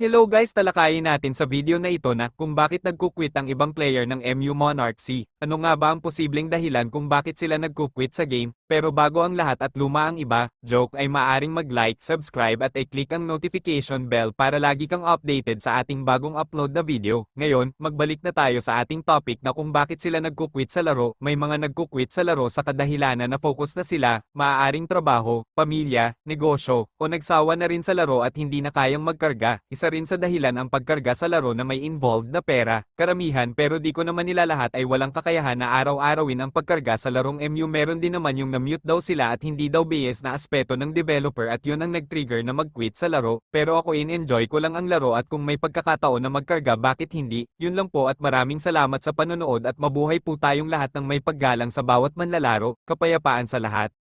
Hello guys, talakayin natin sa video na ito na kung bakit nagkukwit ang ibang player ng MU Monarch C. Ano nga ba ang posibleng dahilan kung bakit sila nagkukwit sa game? Pero bago ang lahat at luma ang iba, joke ay maaring mag-like, subscribe at i-click ang notification bell para lagi kang updated sa ating bagong upload na video. Ngayon, magbalik na tayo sa ating topic na kung bakit sila nagkukwit sa laro. May mga nagkukwit sa laro sa kadahilanan na focus na sila, maaaring trabaho, pamilya, negosyo, o nagsawa na rin sa laro at hindi na kayang magkarga. Isa rin sa dahilan ang pagkarga sa laro na may involved na pera. Karamihan pero di ko naman nila lahat ay walang kakayahan na araw-arawin ang pagkarga sa larong MU. Meron din naman yung na-mute daw sila at hindi daw BS na aspeto ng developer at yun ang nag-trigger na mag-quit sa laro. Pero ako in-enjoy ko lang ang laro at kung may pagkakataon na magkarga bakit hindi? Yun lang po at maraming salamat sa panonood at mabuhay po tayong lahat ng may paggalang sa bawat manlalaro. Kapayapaan sa lahat.